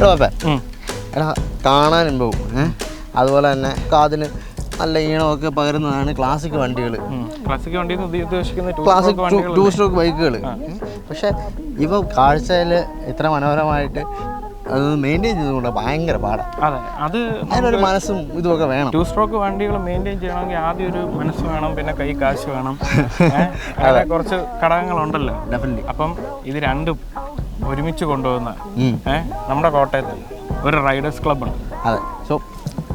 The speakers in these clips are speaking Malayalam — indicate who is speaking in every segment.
Speaker 1: പാപ്പേ എടാ കാണാൻ പോകും. അതുപോലെ തന്നെ കാതിന് നല്ല ഈണമൊക്കെ പകരുന്നതാണ് ക്ലാസിക് വണ്ടികൾ.
Speaker 2: ക്ലാസിക് വണ്ടി
Speaker 1: ക്ലാസിക്
Speaker 2: സ്ട്രോക്ക് വണ്ടികൾ
Speaker 1: ടു സ്ട്രോക്ക് ബൈക്കുകൾ പക്ഷെ ഇവ കാഴ്ചയിൽ ഇത്ര മനോഹരമായിട്ട് അത് മെയിന്റെയിൻ ചെയ്തുകൊണ്ട് ഭയങ്കര പാടാണ്
Speaker 2: അതെ അത്
Speaker 1: അതിനൊരു മനസ്സും ഇതുമൊക്കെ വേണം.
Speaker 2: ടു സ്ട്രോക്ക് വണ്ടികൾ മെയിന്റെയിൻ ചെയ്യണമെങ്കിൽ ആദ്യം ഒരു മനസ്സ് വേണം പിന്നെ കൈ കാശ് വേണം. അതെ. അങ്ങനെ കുറച്ച് ഘടകങ്ങളുണ്ടല്ലോ.
Speaker 1: ഡെഫിനറ്റ്ലി
Speaker 2: അപ്പം ഇത് രണ്ടും ഒരുമിച്ച് കൊണ്ടുപോകുന്ന നമ്മുടെ കോട്ടയത്ത് ഒരു റൈഡേഴ്സ് ക്ലബ്ബുണ്ട്.
Speaker 1: അതെ. സോ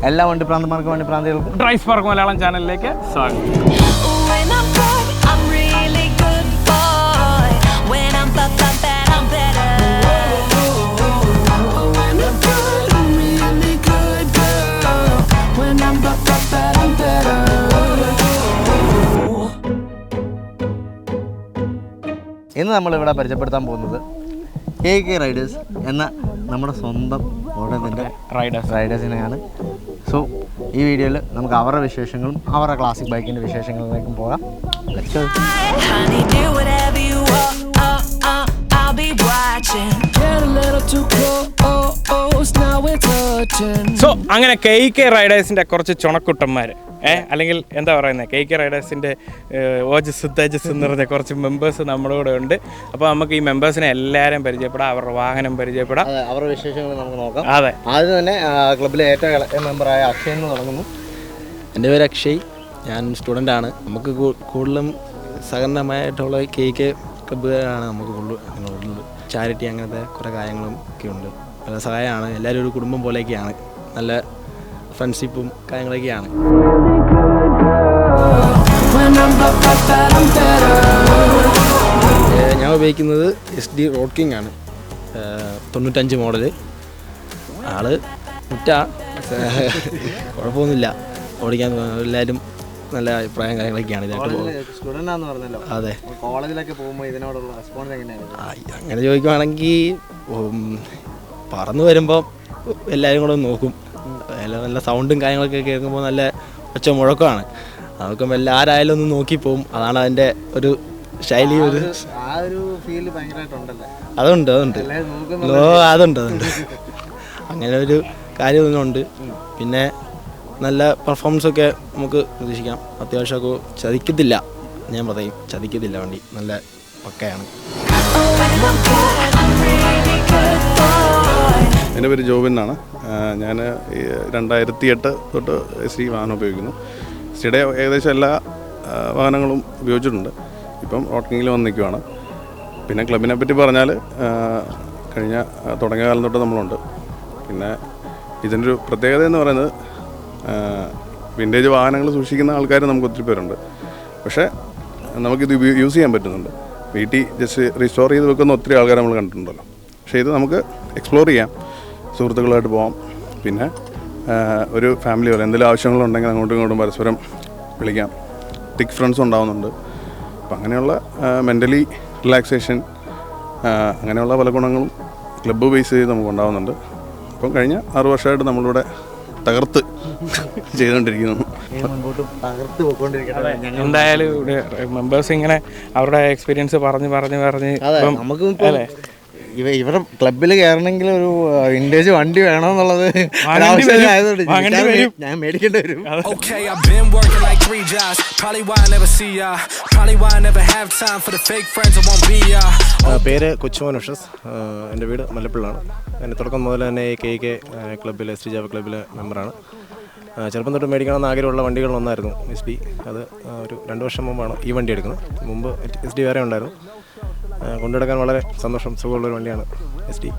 Speaker 1: എല്ലാ വണ്ടി പ്രാന്തന്മാർക്കും വണ്ടി പ്രാന്തികൾക്കും
Speaker 2: ഡ്രൈവ് പാർക്ക് മലയാളം ചാനലിലേക്ക് സ്വാഗതം.
Speaker 1: ഇന്ന് നമ്മളിവിടെ പരിചയപ്പെടുത്താൻ പോകുന്നത് കെ കെ റൈഡേഴ്സ് എന്ന നമ്മുടെ സ്വന്തം ഓടത്തിന്റെ
Speaker 2: റൈഡേഴ്സ്
Speaker 1: റൈഡേഴ്സിനെയാണ് സോ ഈ വീഡിയോയിൽ നമുക്ക് അവരുടെ വിശേഷങ്ങളും അവരുടെ ക്ലാസിക് ബൈക്കിന്റെ വിശേഷങ്ങളിലേക്കും പോകാം.
Speaker 3: I'll be watching.
Speaker 4: Get a little too close, now we're touching.
Speaker 2: So അങ്ങനെ കെ കെ റൈഡേഴ്സിന്റെ കുറച്ച് ചുണക്കുട്ടന്മാർ ഏ? അല്ലെങ്കിൽ എന്താ പറയുന്നത് കെ കെ റൈഡേഴ്സിന്റെ ഓജസ് തേജസ് എന്ന് പറഞ്ഞ കുറച്ച് മെമ്പേഴ്സ് നമ്മുടെ കൂടെ ഉണ്ട്. അപ്പോൾ നമുക്ക് ഈ മെമ്പേഴ്സിനെ എല്ലാവരും പരിചയപ്പെടാം അവരുടെ വാഹനം പരിചയപ്പെടാം.
Speaker 1: അതെ അവരുടെ വിശേഷങ്ങൾ നമുക്ക് നോക്കാം.
Speaker 2: അതെ.
Speaker 1: ആദ്യം തന്നെ ആ, ക്ലബ്ബിലെ ഏറ്റവും ഇളയ മെമ്പറായ അക്ഷയ് എന്ന് തുടങ്ങുന്നു.
Speaker 5: എന്റെ പേര് അക്ഷയ്. ഞാൻ സ്റ്റുഡന്റ് ആണ്. നമുക്ക് കൂ- കൂടുതലും സഹകരണമായിട്ടുള്ള കെ കെ ക്ലബ്ബുകാരാണ് നമുക്ക് കൂടുതൽ കൂടുതൽ ചാരിറ്റി അങ്ങനത്തെ കുറേ കാര്യങ്ങളും ഒക്കെ ഉണ്ട് നല്ല സഹായമാണ്. എല്ലാവരും ഒരു കുടുംബം പോലെയൊക്കെയാണ്. നല്ല ഫ്രണ്ട്ഷിപ്പും കാര്യങ്ങളൊക്കെയാണ്. ഞാൻ ഉപയോഗിക്കുന്നത് എസ് ഡി റോഡ് കിങ് ആണ് തൊണ്ണൂറ്റഞ്ച് മോഡൽ ആൾ മുറ്റ. കുഴപ്പമൊന്നുമില്ല. ഓടിക്കാൻ എല്ലാവരും നല്ല അഭിപ്രായം കാര്യങ്ങളൊക്കെയാണ് ഇതായിട്ട് പോകുന്നത്. അതെ.
Speaker 1: കോളേജിലൊക്കെ പോകുമ്പോൾ ഇതിനോടുള്ള റെസ്പോൺസ് എങ്ങനെയാണ്
Speaker 5: അങ്ങനെ ചോദിക്കുവാണെങ്കിൽ പറന്നു വരുമ്പോൾ എല്ലാവരും കൂടെ നോക്കും. നല്ല സൗണ്ടും കാര്യങ്ങളൊക്കെ കേൾക്കുമ്പോൾ നല്ല ഒച്ച മുഴക്കമാണ് അതൊക്കെ എല്ലാവരായാലും ഒന്ന് നോക്കിപ്പോവും അതാണ് അതിന്റെ ഒരു ശൈലി ഒരു അതുണ്ട് അതുണ്ട്. അതുണ്ട് അതുണ്ട്. അങ്ങനെ ഒരു കാര്യമൊന്നുമുണ്ട് പിന്നെ നല്ല പെർഫോമൻസ് ഒക്കെ നമുക്ക് പ്രതീക്ഷിക്കാം. അത്യാവശ്യമൊക്കെ ചതിക്കത്തില്ല. ഞാൻ പറയും ചതിക്കത്തില്ല വണ്ടി. നല്ല പക്കയാണ്.
Speaker 6: എന്റെ പേര് ജോബിൻ എന്നാണ്. ഞാൻ രണ്ടായിരത്തി എട്ട് തൊട്ട് എസ് ഡി വാഹനം ഉപയോഗിക്കുന്നു. എസ് ഡിയുടെ ഏകദേശം എല്ലാ വാഹനങ്ങളും ഉപയോഗിച്ചിട്ടുണ്ട്. ഇപ്പം റോട്ടിങ്ങിൽ വന്ന് നിൽക്കുവാണ് പിന്നെ ക്ലബിനെ പറ്റി പറഞ്ഞാൽ കഴിഞ്ഞ തുടങ്ങിയ കാലം തൊട്ട് നമ്മളുണ്ട്. പിന്നെ ഇതിന്റെ ഒരു പ്രത്യേകത എന്ന് പറയുന്നത് വിന്റേജ് വാഹനങ്ങൾ സൂക്ഷിക്കുന്ന ആൾക്കാർ നമുക്ക് ഒത്തിരി പേരുണ്ട്. പക്ഷേ നമുക്കിത് യൂസ് ചെയ്യാൻ പറ്റുന്നുണ്ട്. വീട്ടിൽ ജസ്റ്റ് റിസ്റ്റോർ ചെയ്ത് വെക്കുന്ന ഒത്തിരി ആൾക്കാർ നമ്മൾ കണ്ടിട്ടുണ്ടല്ലോ. പക്ഷേ ഇത് നമുക്ക് എക്സ്പ്ലോർ ചെയ്യാം. സുഹൃത്തുക്കളായിട്ട് പോവാം. പിന്നെ ഒരു ഫാമിലി പോലെ എന്തെങ്കിലും ആവശ്യങ്ങളുണ്ടെങ്കിൽ അങ്ങോട്ടും ഇങ്ങോട്ടും പരസ്പരം വിളിക്കാം. തിക് ഫ്രണ്ട്സ് ഉണ്ടാവുന്നുണ്ട്. അപ്പം അങ്ങനെയുള്ള മെന്റലി റിലാക്സേഷൻ അങ്ങനെയുള്ള പല ഗുണങ്ങളും ക്ലബ്ബ് ബേസ് ചെയ്ത് നമുക്ക് ഉണ്ടാവുന്നുണ്ട്. അപ്പം കഴിഞ്ഞ ആറ് വർഷമായിട്ട് നമ്മളിവിടെ തകർത്ത് ചെയ്തുകൊണ്ടിരിക്കുന്നു.
Speaker 2: എന്തായാലും മെമ്പേഴ്സ് ഇങ്ങനെ അവരുടെ എക്സ്പീരിയൻസ് പറഞ്ഞ് പറഞ്ഞ് പറഞ്ഞ്
Speaker 1: നമുക്ക് ഇവ ഇവരുടെ ക്ലബിൽ കയറണമെങ്കിൽ ഒരു വിൻഡേജ് വണ്ടി വേണമെന്നുള്ളത്
Speaker 2: എന്നുള്ളത്.
Speaker 1: ഞാൻ മേടിക്കേണ്ടി വരും.
Speaker 7: Three jobs. Probably why I never see ya. Probably why I never have time for the fake friends I won't be ya.
Speaker 8: പേര് കൊച്ചുമോൻ ഉഷസ് എന്റെ വീട് മലപ്പിള്ളാണ് എന്റെ തുടക്കം മുതൽ തന്നെ കെ കെ ക്ലബ്ബിലെ ശ്രീജാവ ക്ലബ്ബിലെ മെമ്പറാണ് ചെറുപ്പം തൊട്ട് മേടിക്കണമെന്ന് ആഗ്രഹമുള്ള വണ്ടികളൊന്നായിരുന്നു എസ് ഡി അത് ഒരു രണ്ട് വർഷം മുമ്പാണ് ഈ വണ്ടി എടുക്കുന്നത്. മുമ്പ് എസ് ഡി വേറെ ഉണ്ടായിരുന്നു. കൊണ്ടുനടക്കാൻ വളരെ സന്തോഷം സുഖമുള്ളൊരു വണ്ടിയാണ് എസ് ഡി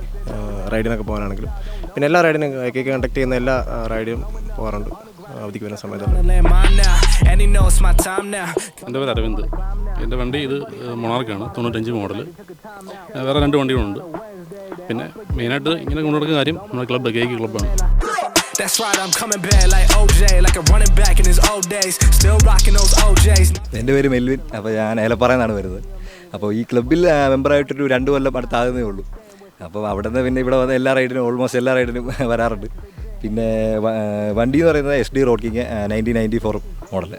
Speaker 8: റൈഡിനൊക്കെ പോകാനാണെങ്കിലും. പിന്നെ എല്ലാ റൈഡിനും കെ കെ കണ്ടക്ട് ചെയ്യുന്ന എല്ലാ റൈഡിനും പോകാറുണ്ട്. അവധിക്ക് വരുന്ന സമയത്ത്
Speaker 7: Land mine now, and he knows my time now.
Speaker 6: എന്റെ പേര് അരവിന്ദ്. എന്റെ വണ്ടി ഇത് മൊണാർക്കാണ് തൊണ്ണൂറ്റഞ്ച് മോഡൽ വേറെ രണ്ട് വണ്ടികളുണ്ട്. പിന്നെ മെയിനായിട്ട് ഇങ്ങനെ കൊണ്ടുനടക്കുന്ന കാര്യം നമ്മുടെ ക്ലബ്ബ് കേക്ക് ക്ലബ്ബാണ്.
Speaker 7: That's right, I'm coming back like OJ, like a running back in his old days. Still rocking those OJs.
Speaker 9: എന്റെ പേര് മെൽവിൻ അപ്പോൾ ഞാൻ ഏലപ്പാറയെന്നാണ് വരുന്നത്. അപ്പോൾ ഈ ക്ലബ്ബിൽ മെമ്പർ മെമ്പറായിട്ടൊരു രണ്ട് കൊല്ലം അടുത്താകുന്നേ ഉള്ളൂ. അപ്പോൾ അവിടെ നിന്ന് പിന്നെ ഇവിടെ വന്ന എല്ലാ റൈഡിനും ഓൾമോസ്റ്റ് എല്ലാ റൈഡിനും വരാറുണ്ട്. പിന്നെ വണ്ടി എന്ന് പറയുന്നത് S D road king nineteen ninety four model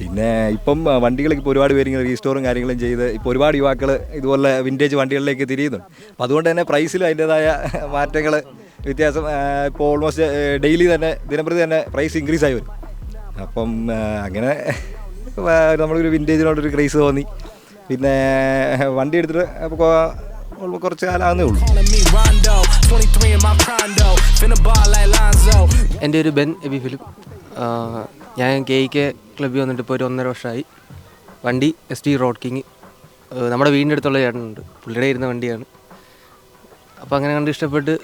Speaker 9: പിന്നെ ഇപ്പം വണ്ടികളൊക്കെ ഇപ്പോൾ ഒരുപാട് പേര് റീസ്റ്റോറും കാര്യങ്ങളും ചെയ്ത് ഇപ്പോൾ ഒരുപാട് യുവാക്കൾ ഇതുപോലെ വിന്റേജ് വണ്ടികളിലേക്ക് തിരിയുന്നുണ്ട്. അപ്പോൾ അതുകൊണ്ട് തന്നെ പ്രൈസിലും അതിന്റേതായ മാറ്റങ്ങൾ വ്യത്യാസം ഇപ്പോൾ ഓൾമോസ്റ്റ് ഡെയിലി തന്നെ ദിനംപ്രതി തന്നെ പ്രൈസ് ഇൻക്രീസ് ആയി വരും. അപ്പം അങ്ങനെ നമ്മളൊരു വിന്റേജിനോടൊരു ക്രൈസ് തോന്നി. പിന്നെ വണ്ടി എടുത്തിട്ട് കുറച്ച് കാലാന്നേ ഉള്ളൂ.
Speaker 7: Calling me Rondo, 23 in my condo, finna ball like Lonzo.
Speaker 10: എന്റെ ഒരു ബെൻ എബി ഫിലിപ്പ് ഞാൻ കെ കെ ക്ലബ്ബിൽ വന്നിട്ട് ഇപ്പോൾ ഒരു ഒന്നര വർഷമായി വണ്ടി എസ് ടി റോഡ് കിങ് നമ്മുടെ വീടിന്റെ അടുത്തുള്ള ചേട്ടനുണ്ട്. പുള്ളിയുടെ ഇരുന്ന വണ്ടിയാണ്. അപ്പോൾ അങ്ങനെ കണ്ട് ഇഷ്ടപ്പെട്ട്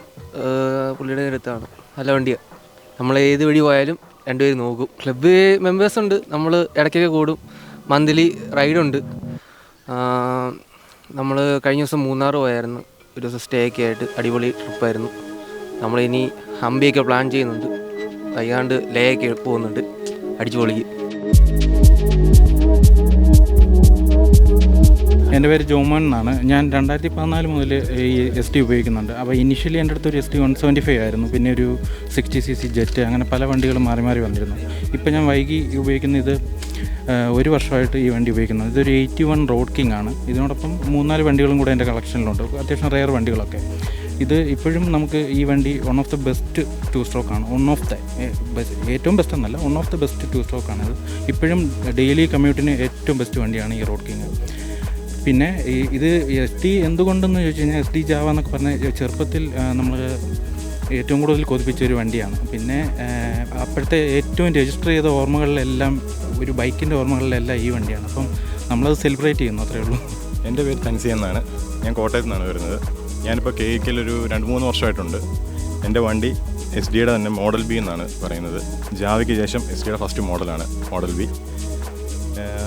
Speaker 10: പുള്ളിയുടെ അടുത്താണ് നല്ല വണ്ടിയാണ് നമ്മൾ ഏത് വഴി പോയാലും രണ്ടുപേരും നോക്കും. ക്ലബ്ബ് മെമ്പേഴ്സ് ഉണ്ട്. നമ്മൾ ഇടയ്ക്കൊക്കെ കൂടും. മന്ത്ലി റൈഡുണ്ട്. നമ്മൾ കഴിഞ്ഞ ദിവസം മൂന്നാർ പോയായിരുന്നു. ഒരു ദിവസം സ്റ്റേ ഒക്കെ ആയിട്ട് അടിപൊളി ട്രിപ്പായിരുന്നു നമ്മളിനി ഹംപിയൊക്കെ പ്ലാൻ ചെയ്യുന്നുണ്ട്. വൈകാണ്ട് ലേ ഒക്കെ പോകുന്നുണ്ട്. അടിച്ചു പൊളിക്ക്
Speaker 11: എന്റെ പേര് ജോമോൻ എന്നാണ്. ഞാൻ രണ്ടായിരത്തി പതിനാല് മുതൽ ഈ എസ് ടി ഉപയോഗിക്കുന്നുണ്ട്. അപ്പോൾ ഇനിഷ്യലി എന്റെ അടുത്ത് ഒരു S T one seventy five ആയിരുന്നു. പിന്നെ ഒരു സിക്സ്റ്റി സി സി ജെറ്റ് അങ്ങനെ പല വണ്ടികളും മാറി മാറി വന്നിരുന്നു. ഇപ്പോൾ ഞാൻ വൈകി ഉപയോഗിക്കുന്ന ഇത് ഒരു വർഷമായിട്ട് ഈ വണ്ടി ഉപയോഗിക്കുന്നത്. ഇതൊരു എയ്റ്റി വൺ റോഡ് കിങ് ആണ്. ഇതിനോടൊപ്പം മൂന്നാൽ വണ്ടികളും കൂടെ എന്റെ കളക്ഷനിലുണ്ട്. അത്യാവശ്യം റെയർ വണ്ടികളൊക്കെ. ഇത് ഇപ്പോഴും നമുക്ക് ഈ വണ്ടി one of the best two stroke ആണ്. വൺ ഓഫ് ദ ഏറ്റവും ബെസ്റ്റ് എന്നല്ല one of the best two stroke ആണ് ഇത്. ഇപ്പോഴും ഡെയിലി കമ്മ്യൂട്ടിന് ഏറ്റവും ബെസ്റ്റ് വണ്ടിയാണ് ഈ റോഡ് കിങ് പിന്നെ ഇത് എസ് ടി എന്തുകൊണ്ടെന്ന് ചോദിച്ചു കഴിഞ്ഞാൽ എസ് ടി ജാവ എന്നൊക്കെ പറഞ്ഞ ചെറുപ്പത്തിൽ നമ്മൾ ഏറ്റവും കൂടുതൽ കൊതിപ്പിച്ച ഒരു വണ്ടിയാണ്. പിന്നെ അപ്പോഴത്തെ ഏറ്റവും രജിസ്റ്റർ ചെയ്ത ഓർമ്മകളിലെല്ലാം ഒരു ബൈക്കിന്റെ ഓർമ്മകളിലെല്ലാം ഈ വണ്ടിയാണ്. അപ്പം നമ്മളത് സെലിബ്രേറ്റ് ചെയ്യുന്നു അത്രേ ഉള്ളൂ.
Speaker 12: എന്റെ പേര് തൻസി എന്നാണ്. ഞാൻ കോട്ടയത്ത് നിന്നാണ് വരുന്നത്. ഞാനിപ്പോൾ കെ ഇക്കൽ ഒരു രണ്ട് മൂന്ന് വർഷമായിട്ടുണ്ട്. എന്റെ വണ്ടി എസ് ഡിയുടെ തന്നെ മോഡൽ ബി എന്നാണ് പറയുന്നത്. ജാവയ്ക്ക് ശേഷം എസ് ഡിയുടെ ഫസ്റ്റ് മോഡലാണ് മോഡൽ ബി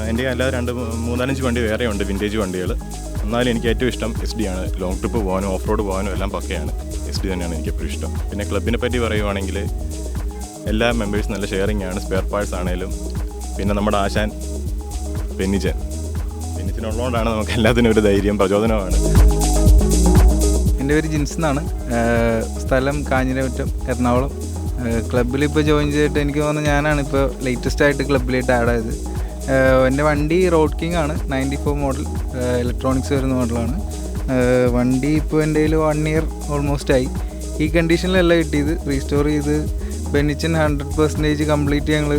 Speaker 12: എന്റെ അല്ലാതെ രണ്ട് മൂന്നാലഞ്ച് വണ്ടി വേറെയുണ്ട് വിന്റേജ് വണ്ടികൾ എന്നാലും എനിക്ക് ഏറ്റവും ഇഷ്ടം എസ് ഡി ആണ്. ലോങ് ട്രിപ്പ് പോകാനും ഓഫ് റോഡ് പോകാനും എല്ലാം പക്കയാണ്. എസ് ഡി തന്നെയാണ് എനിക്ക് എപ്പോഴും ഇഷ്ടം. പിന്നെ ക്ലബിനെ പറ്റി പറയുവാണെങ്കിൽ എല്ലാ മെമ്പേഴ്സും നല്ല ഷെയറിംഗ് ആണ്. സ്പെയർ പാർട്സ് ആണേലും പിന്നെ നമ്മുടെ ആശാൻ ബെന്നിച്ചൻ ബെന്നിച്ചനുള്ളതുകൊണ്ടാണ് നമുക്ക് എല്ലാത്തിനും ഒരു ധൈര്യം പ്രചോദനമാണ്
Speaker 13: എന്റെ പേര് ജിൻസ് എന്നാണ്. സ്ഥലം കാഞ്ഞിരമറ്റം എറണാകുളം. ക്ലബിൽ ഇപ്പോൾ ജോയിൻ ചെയ്തിട്ട് എനിക്ക് തോന്നുന്നു ഞാനാണ് ഇപ്പോൾ ലേറ്റസ്റ്റ് ആയിട്ട് ക്ലബിലായിട്ട് ആഡ് ആയത്. എന്റെ വണ്ടി റോഡ് കിങ് ആണ്. നയന്റി ഫോർ മോഡൽ ഇലക്ട്രോണിക്സ് വരുന്ന മോഡലാണ് വണ്ടി ഇപ്പോൾ എന്റെ കയ്യിൽ വൺ ഇയർ ഓൾമോസ്റ്റ് ആയി. ഈ കണ്ടീഷനിലല്ല കിട്ടിയത്. റീസ്റ്റോർ ചെയ്ത് ബെനിച്ചൻ ഹൺഡ്രഡ് പെർസെന്റേജ് കംപ്ലീറ്റ് ഞങ്ങൾ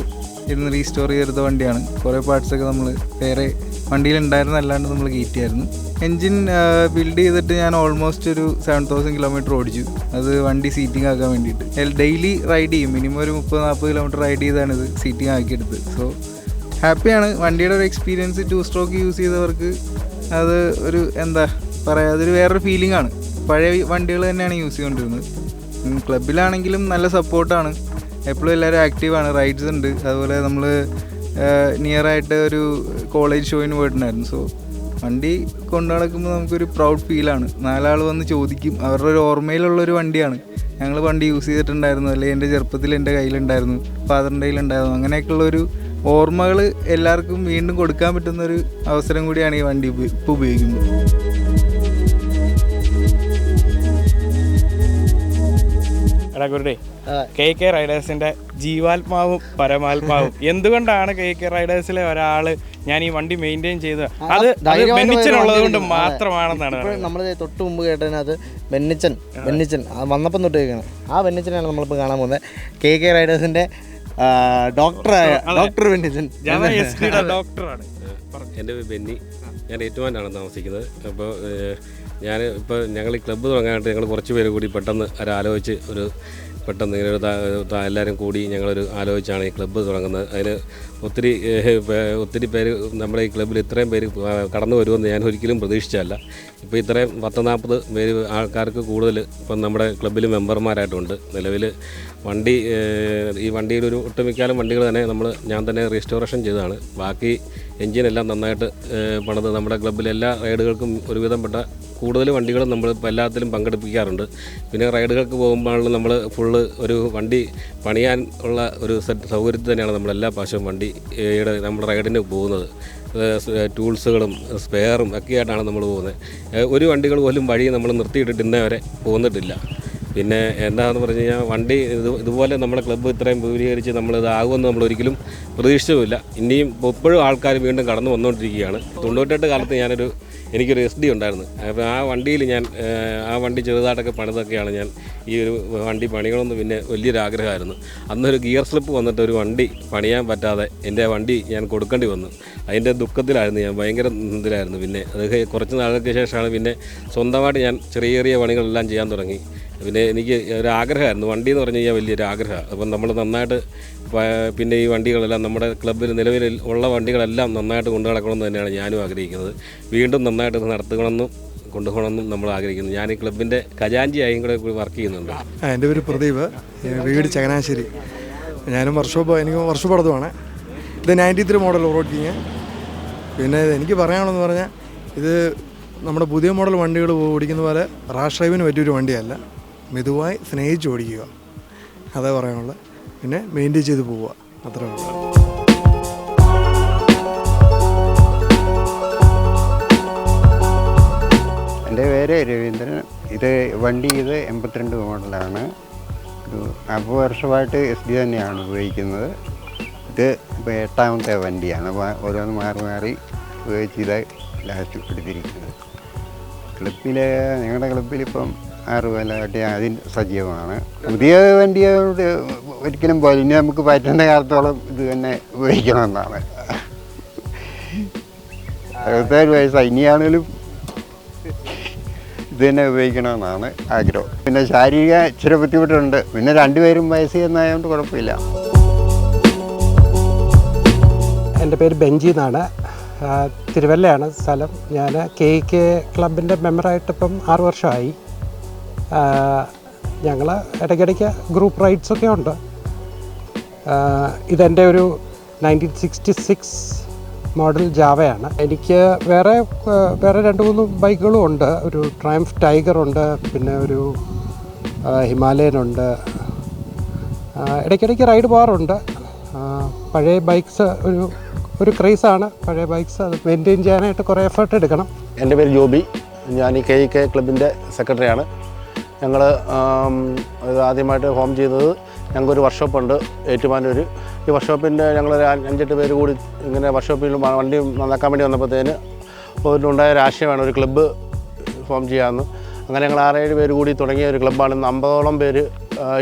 Speaker 13: ഇരുന്ന് റീസ്റ്റോർ ചെയ്തെടുത്ത വണ്ടിയാണ്. കുറേ പാർട്സൊക്കെ നമ്മൾ വേറെ വണ്ടിയിൽ ഉണ്ടായിരുന്നല്ലാണ്ട് നമ്മൾ കയറ്റിയായിരുന്നു എൻജിൻ ബിൽഡ് ചെയ്തിട്ട് ഞാൻ ഓൾമോസ്റ്റ് ഒരു സെവൻ തൗസൻഡ് കിലോമീറ്റർ ഓടിച്ചു. അത് വണ്ടി സീറ്റിംഗ് ആക്കാൻ വേണ്ടിയിട്ട്. ഡെയിലി റൈഡ് ചെയ്യും. മിനിമം ഒരു മുപ്പത് നാൽപ്പത് കിലോമീറ്റർ റൈഡ് ചെയ്താണ് ഇത് സീറ്റിംഗ് ആക്കിയെടുത്ത് സോ ഹാപ്പിയാണ് വണ്ടിയുടെ ഒരു എക്സ്പീരിയൻസ് ടു സ്ട്രോക്ക് യൂസ് ചെയ്തവർക്ക് അത് ഒരു എന്താ പറയുക അതൊരു വേറൊരു ഫീലിംഗ് ആണ്. പഴയ വണ്ടികൾ തന്നെയാണ് യൂസ് ചെയ്തുകൊണ്ടിരുന്നത് ക്ലബിലാണെങ്കിലും നല്ല സപ്പോർട്ടാണ് എപ്പോഴും എല്ലാവരും ആക്റ്റീവാണ് റൈഡ്സ് ഉണ്ട്. അതുപോലെ നമ്മൾ നിയർ ആയിട്ട് ഒരു കോളേജ് ഷോയിന് പോയിട്ടുണ്ടായിരുന്നു. സോ വണ്ടി കൊണ്ടു നടക്കുമ്പോൾ നമുക്കൊരു പ്രൗഡ് ഫീലാണ് നാലാൾ വന്ന് ചോദിക്കും. അവരുടെ ഒരു ഓർമ്മയിലുള്ള ഒരു വണ്ടിയാണ്. ഞങ്ങൾ വണ്ടി യൂസ് ചെയ്തിട്ടുണ്ടായിരുന്നു. അല്ലെങ്കിൽ എന്റെ ചെറുപ്പത്തിൽ എന്റെ കയ്യിലുണ്ടായിരുന്നു. ഫാദറിന്റെ കയ്യിലുണ്ടായിരുന്നു. അങ്ങനെയൊക്കെയുള്ളൊരു ഓർമ്മകൾ എല്ലാവർക്കും വീണ്ടും കൊടുക്കാൻ പറ്റുന്നൊരു അവസരം കൂടിയാണ് ഈ വണ്ടി ഇപ്പോൾ ഉപയോഗിക്കുമ്പോൾ
Speaker 2: എടാ ഗുരുഡേ കെ കെ റൈഡേഴ്സിന്റെ ജീവാത്മാവും പരമാത്മാവും. എന്തുകൊണ്ടാണ് കെ കെ റൈഡേഴ്സിലെ ഒരാൾ ഞാൻ ഈ വണ്ടി മെയിന്റെയിൻ ചെയ്തത്? അത് ബെന്നിച്ചനുള്ളത് കൊണ്ട് മാത്രമാണെന്നാണ്
Speaker 1: നമ്മൾ തൊട്ട് മുമ്പ് കേട്ടതിനകത്ത് ബെന്നിച്ചൻ ബെന്നിച്ചൻ വന്നപ്പം തൊട്ട് കേൾക്കണം. ആ ബെന്നിച്ചനാണ് നമ്മളിപ്പോൾ കാണാൻ പോകുന്നത്. കെ കെ റൈഡേഴ്സിന്റെ ഡോക്ടറായ ഡോക്ടർ ബെന്നിച്ചൻ
Speaker 2: ഡോക്ടറാണ്
Speaker 14: എന്റെ പേര് ബെന്നി. ഞാൻ ഏറ്റുമാനാണ് താമസിക്കുന്നത്. അപ്പോൾ ഞാൻ ഇപ്പോൾ ഞങ്ങൾ ഈ ക്ലബ്ബ് തുടങ്ങാനായിട്ട് ഞങ്ങൾ കുറച്ച് പേര് കൂടി പെട്ടെന്ന് ഒരു ആലോചിച്ച് ഒരു പെട്ടെന്ന് ഇങ്ങനെ ഒരു എല്ലാവരും കൂടി ഞങ്ങളൊരു ആലോചിച്ചാണ് ഈ ക്ലബ്ബ് തുടങ്ങുന്നത്. അതിന് ഒത്തിരി ഒത്തിരി പേര് നമ്മുടെ ഈ ക്ലബ്ബിൽ ഇത്രയും പേര് കടന്നു വരുമെന്ന് ഞാൻ ഒരിക്കലും പ്രതീക്ഷിച്ചല്ല ഇപ്പോൾ ഇത്രയും പത്ത് നാൽപ്പത് പേര് ആൾക്കാർക്ക് കൂടുതൽ ഇപ്പം നമ്മുടെ ക്ലബ്ബിൽ മെമ്പർമാരായിട്ടുണ്ട്. നിലവിൽ വണ്ടി ഈ വണ്ടിയിൽ ഒരു ഒട്ടുമിക്കാലും വണ്ടികൾ തന്നെ നമ്മൾ ഞാൻ തന്നെ റീസ്റ്റോറേഷൻ ചെയ്തതാണ്. ബാക്കി എൻജിനെല്ലാം നന്നായിട്ട് പണത് പണിത് നമ്മുടെ ക്ലബ്ബിലെ എല്ലാ റൈഡുകൾക്കും ഒരുവിധപ്പെട്ട കൂടുതൽ വണ്ടികളും നമ്മൾ ഇപ്പോൾ എല്ലാത്തിലും പങ്കെടുപ്പിക്കാറുണ്ട്. പിന്നെ റൈഡുകൾക്ക് പോകുമ്പോഴാണ് നമ്മൾ ഫുള്ള് ഒരു വണ്ടി പണിയാൻ ഉള്ള ഒരു സെറ്റ് സൗകര്യത്തിൽ തന്നെയാണ് നമ്മൾ എല്ലാ പ്രാവശ്യവും വണ്ടി ഏടെ നമ്മൾ റൈഡിന് പോകുന്നത്. ടൂൾസുകളും സ്പെയറും ഒക്കെ ആയിട്ടാണ് നമ്മൾ പോകുന്നത്. ഒരു വണ്ടികൾ പോലും വഴി നമ്മൾ നിർത്തിയിട്ടിട്ട് ഇന്നേ വരെ പോന്നിട്ടില്ല. പിന്നെ എന്താണെന്ന് പറഞ്ഞു കഴിഞ്ഞാൽ വണ്ടി ഇത് ഇതുപോലെ നമ്മുടെ ക്ലബ്ബ് ഇത്രയും വിപുലീകരിച്ച് നമ്മളിതാകുമെന്ന് നമ്മൾ ഒരിക്കലും പ്രതീക്ഷിച്ചുമില്ല ഇനിയും ഇപ്പോഴും ആൾക്കാർ വീണ്ടും കടന്നു വന്നുകൊണ്ടിരിക്കുകയാണ്. തൊണ്ണൂറ്റെട്ട് കാലത്ത് ഞാനൊരു എനിക്കൊരു എസ് ഡി ഉണ്ടായിരുന്നു. അപ്പോൾ ആ വണ്ടിയിൽ ഞാൻ ആ വണ്ടി ചെറുതായിട്ടൊക്കെ പണിതൊക്കെയാണ് ഞാൻ ഈ ഒരു വണ്ടി പണികളൊന്നും പിന്നെ വലിയൊരു ആഗ്രഹമായിരുന്നു അന്നൊരു ഗിയർ സ്ലിപ്പ് വന്നിട്ട് ഒരു വണ്ടി പണിയാൻ പറ്റാതെ എന്റെ വണ്ടി ഞാൻ കൊടുക്കേണ്ടി വന്നു. അതിന്റെ ദുഃഖത്തിലായിരുന്നു ഞാൻ ഭയങ്കര ഇതിലായിരുന്നു പിന്നെ. അത് കുറച്ച് നാളുകൾക്ക് ശേഷമാണ് പിന്നെ സ്വന്തമായിട്ട് ഞാൻ ചെറിയ ചെറിയ പണികളെല്ലാം ചെയ്യാൻ തുടങ്ങി. പിന്നെ എനിക്ക് ഒരു ആഗ്രഹമായിരുന്നു വണ്ടി എന്ന് പറഞ്ഞു കഴിഞ്ഞാൽ വലിയൊരു ആഗ്രഹമാണ്. അപ്പം നമ്മൾ നന്നായിട്ട് പിന്നെ ഈ വണ്ടികളെല്ലാം നമ്മുടെ ക്ലബ്ബിൽ നിലവിൽ ഉള്ള വണ്ടികളെല്ലാം നന്നായിട്ട് കൊണ്ടു നടക്കണമെന്ന് തന്നെയാണ് ഞാനും ആഗ്രഹിക്കുന്നത്. വീണ്ടും നന്നായിട്ട് നടത്തണമെന്നും കൊണ്ടുപോകണമെന്നും നമ്മൾ ആഗ്രഹിക്കുന്നു. ഞാൻ ഈ ക്ലബിന്റെ ഖജാൻജിയായും കൂടെ വർക്ക് ചെയ്യുന്നുണ്ട്.
Speaker 15: എന്റെ പേര് പ്രദീപ്. വീട് ചങ്ങനാശ്ശേരി. ഞാനും വർഷോപ്പ് എനിക്ക് വർഷോപ്പ് അടുത്തുമാണ് ഇത് നയന്റി ത്രീ മോഡൽ ഓറോട്ടിങ് പിന്നെ എനിക്ക് പറയാനുള്ളതെന്ന് പറഞ്ഞാൽ ഇത് നമ്മുടെ പുതിയ മോഡൽ വണ്ടികൾ ഓടിക്കുന്ന പോലെ റാഷ് ഡ്രൈവിന് പറ്റിയൊരു വണ്ടിയല്ല. മെതുവായി സ്നേഹിച്ച് ഓടിക്കുക. അതേ പറയാനുള്ളത്. പിന്നെ മെയിന്റെയിൻ ചെയ്ത് പോവുക. അത്രേ ഉള്ളൂ.
Speaker 16: എന്റെ പേര് രവീന്ദ്രൻ. ഇത് വണ്ടി ഇത് എൺപത്തിരണ്ട് മോഡലാണ്. ഒരു നാൽപ്പത് വർഷമായിട്ട് എസ് ഡി തന്നെയാണ് ഉപയോഗിക്കുന്നത്. ഇത് ഇപ്പോൾ എട്ടാമത്തെ വണ്ടിയാണ്. ഓരോന്ന് മാറി മാറി ഉപയോഗിച്ച് ഇത് ലാസ്റ്റ് എടുത്തിരിക്കുന്നത് ക്ലിപ്പിൽ ഞങ്ങളുടെ ക്ലബിലിപ്പം ആറ് കൊല്ലമായിട്ട് അതിൽ സജീവമാണ്. പുതിയ വണ്ടിയോട് ഒരിക്കലും പോലെ ഇനി നമുക്ക് പറ്റുന്ന കാലത്തോളം ഇത് തന്നെ ഉപയോഗിക്കണമെന്നാണ്. അറുപത്തേഴ് വയസ്സായി. ഇനിയാണെങ്കിലും ഇത് തന്നെ ഉപയോഗിക്കണമെന്നാണ് ആഗ്രഹം. പിന്നെ ശാരീരിക ഇച്ചിരി ബുദ്ധിമുട്ടുണ്ട്. പിന്നെ രണ്ടുപേരും വയസ്സ് എന്നായതുകൊണ്ട് കുഴപ്പമില്ല.
Speaker 17: എന്റെ പേര് ബെഞ്ചി എന്നാണ്. തിരുവല്ലയാണ് സ്ഥലം. ഞാൻ കെ കെ ക്ലബിന്റെ മെമ്പറായിട്ടിപ്പം ആറ് വർഷമായി. ഞങ്ങൾ ഇടയ്ക്കിടയ്ക്ക് ഗ്രൂപ്പ് റൈഡ്സ് ഒക്കെ ഉണ്ട്. ഇതെന്റെ ഒരു നയന്റീൻ സിക്സ്റ്റി സിക്സ് മോഡൽ ജാവയാണ് എനിക്ക് വേറെ വേറെ രണ്ട് മൂന്ന് ബൈക്കുകളും ഉണ്ട്. ഒരു ട്രയംഫ് ടൈഗർ ഉണ്ട് പിന്നെ ഒരു ഹിമാലയൻ ഉണ്ട്. ഇടയ്ക്കിടയ്ക്ക് റൈഡ് പോകാറുണ്ട്. പഴയ ബൈക്ക്സ് ഒരു ഒരു ക്രേസാണ് പഴയ ബൈക്ക്സ് അത് മെയിന്റെയിൻ ചെയ്യാനായിട്ട് കുറേ എഫേർട്ട് എടുക്കണം.
Speaker 18: എന്റെ പേര് ജോബി. ഞാൻ ഈ കെ ഇ കെ ക്ലബിന്റെ സെക്രട്ടറിയാണ് ഞങ്ങൾ ആദ്യമായിട്ട് ഹോം ചെയ്തത് ഞങ്ങൾക്കൊരു വർക്ക്ഷോപ്പുണ്ട് ഏറ്റുമാനൂർ ഈ വർക്ക്ഷോപ്പിന്റെ ഞങ്ങൾ അഞ്ചെട്ട് പേര് കൂടി ഇങ്ങനെ വർക്ക്ഷോപ്പിൽ വണ്ടി നന്നാക്കാൻ വേണ്ടി വന്നപ്പോഴത്തേന് ഉണ്ടായ ഒരു ആശയമാണ് ഒരു ക്ലബ്ബ് ഫോം ചെയ്യാമെന്ന്. അങ്ങനെ ഞങ്ങൾ ആറേഴ് പേര് കൂടി തുടങ്ങിയ ഒരു ക്ലബ്ബാണ്. അമ്പതോളം പേര്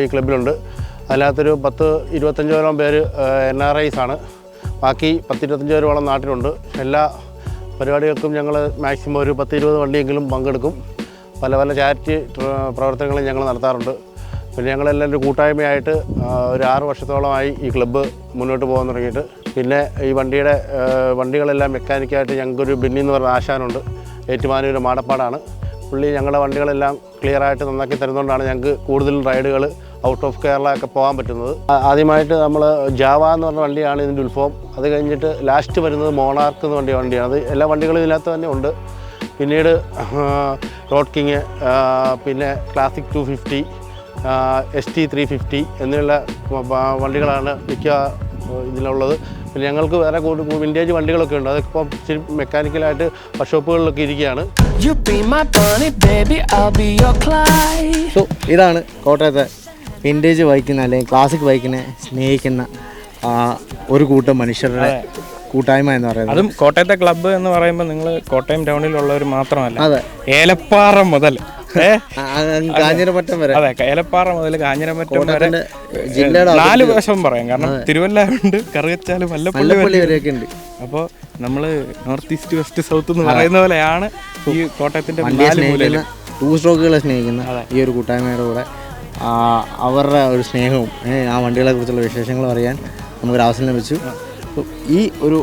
Speaker 18: ഈ ക്ലബ്ബിലുണ്ട്. അതിനകത്തൊരു പത്ത് ഇരുപത്തഞ്ചോളം പേര് എൻ ആർ ഐസ് ആണ്. ബാക്കി പത്തിരുപത്തഞ്ച് പേരോളം നാട്ടിലുണ്ട്. എല്ലാ പരിപാടികൾക്കും ഞങ്ങൾ മാക്സിമം ഒരു പത്ത് ഇരുപത് വണ്ടിയെങ്കിലും പങ്കെടുക്കും. പല പല ചാരിറ്റി പ്രവർത്തനങ്ങളും ഞങ്ങൾ നടത്താറുണ്ട്. പിന്നെ ഞങ്ങളെല്ലാം ഒരു കൂട്ടായ്മയായിട്ട് ഒരു ആറ് വർഷത്തോളമായി ഈ ക്ലബ്ബ് മുന്നോട്ട് പോകാൻ തുടങ്ങിയിട്ട്. പിന്നെ ഈ വണ്ടിയുടെ വണ്ടികളെല്ലാം മെക്കാനിക്കായിട്ട് ഞങ്ങൾക്കൊരു ബിന്നി എന്ന് പറഞ്ഞ ആശാനുണ്ട്. ഏറ്റുമാനൂർ മാടപ്പാടാണ്. പുള്ളി ഞങ്ങളുടെ വണ്ടികളെല്ലാം ക്ലിയറായിട്ട് നന്നാക്കി തരുന്നതുകൊണ്ടാണ് ഞങ്ങൾക്ക് കൂടുതൽ റൈഡുകൾ ഔട്ട് ഓഫ് കേരള ഒക്കെ പോകാൻ പറ്റുന്നത്. ആദ്യമായിട്ട് നമ്മൾ ജാവ എന്ന് പറഞ്ഞ വണ്ടിയാണ് ഇതിന്റെ ഉത്ഭവം. അത് കഴിഞ്ഞിട്ട് ലാസ്റ്റ് വരുന്നത് മോണാർക്ക് എന്ന് പറഞ്ഞ വണ്ടിയാണ്. അത് എല്ലാ വണ്ടികളും ഇതിനകത്ത് തന്നെ ഉണ്ട്. പിന്നീട് റോഡ് കിങ് പിന്നെ classic two fifty S T three fifty എന്നുള്ള വണ്ടികളാണ് മിക്ക ഇതിലുള്ളത്. പിന്നെ ഞങ്ങൾക്ക് വേറെ കൂടുതൽ വിന്റേജ് വണ്ടികളൊക്കെ ഉണ്ട്. അതൊക്കെ ഇപ്പം ഇച്ചിരി മെക്കാനിക്കലായിട്ട് വർക്ക്ഷോപ്പുകളിലൊക്കെ ഇരിക്കുകയാണ്.
Speaker 1: സോ ഇതാണ് കോട്ടയത്തെ വിന്റേജ് ബൈക്കിനെ അല്ലെങ്കിൽ ക്ലാസിക് ബൈക്കിനെ സ്നേഹിക്കുന്ന ഒരു കൂട്ടം മനുഷ്യരുടെ കൂട്ടായ്മ എന്ന് പറയുന്നത്.
Speaker 2: അതും കോട്ടയത്തെ ക്ലബ്ബ് എന്ന് പറയുമ്പോൾ നിങ്ങൾ കോട്ടയം ടൗണിലുള്ളവർ മാത്രമല്ല.
Speaker 1: അതെ.
Speaker 2: ഏലപ്പാറ മുതൽ.
Speaker 1: കാഞ്ഞിരമറ്റം വരെ.
Speaker 2: അതെ ഏലപ്പാറ മുതൽ കാഞ്ഞിരമറ്റം വരെ
Speaker 1: ജില്ലയുടെ
Speaker 2: നാല് വശം പറയാം. കാരണം. തിരുവല്ല ഉണ്ട് കറുകച്ചാൽ
Speaker 1: മല്ലപ്പള്ളി വരെയൊക്കെ ഉണ്ട്.
Speaker 2: അപ്പോൾ നമ്മൾ നോർത്ത് ഈസ്റ്റ് വെസ്റ്റ് സൗത്ത് എന്ന് പറയുന്ന പോലെയാണ് ഈ കോട്ടയത്തിന്റെ
Speaker 1: ടൂ സ്ട്രോക്കുകളെ സ്നേഹിക്കുന്ന ഈ ഒരു കൂട്ടായ്മയുടെ കൂടെ അവരുടെ ഒരു സ്നേഹവും ആ വണ്ടികളെ കുറിച്ചുള്ള വിശേഷങ്ങളും അറിയാൻ നമുക്കൊരു അവസരം ലഭിച്ചു. ഈ ഒരു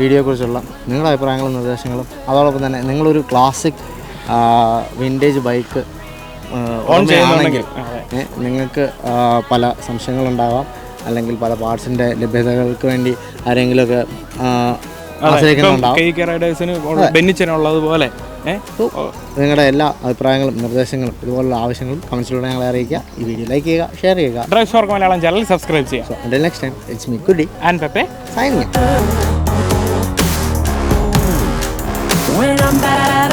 Speaker 1: വീഡിയോയെക്കുറിച്ചുള്ള നിങ്ങളുടെ അഭിപ്രായങ്ങളും നിർദ്ദേശങ്ങളും അതോടൊപ്പം തന്നെ നിങ്ങളൊരു ക്ലാസിക് വിന്റേജ് ബൈക്ക്
Speaker 2: ഓൺ
Speaker 1: ചെയ്യുകയാണെങ്കിൽ നിങ്ങൾക്ക് പല സംശയങ്ങളുണ്ടാവാം. അല്ലെങ്കിൽ പല പാർട്സിന്റെ ലഭ്യതകൾക്ക് വേണ്ടി ആരെങ്കിലുമൊക്കെ ആശ്രയിക്കുന്നുണ്ടാവും.
Speaker 2: ബെന്നിച്ചനുള്ളതുപോലെ
Speaker 1: നിങ്ങളുടെ എല്ലാ അഭിപ്രായങ്ങളും നിർദ്ദേശങ്ങളും ഇതുപോലുള്ള ആവശ്യങ്ങളും കമൻസിലൂടെ ഞങ്ങളെ അറിയിക്കുക. ഈ വീഡിയോ ലൈക്ക് ചെയ്യുക ഷെയർ ചെയ്യുക.
Speaker 2: ഡ്രൈവ് ഷോർക്ക് മലയാളം ചാനൽ സബ്സ്ക്രൈബ് ചെയ്യുക.
Speaker 1: Until next time it's me Kudi.
Speaker 2: And Pepe.
Speaker 1: Signing out.
Speaker 3: When I'm bad,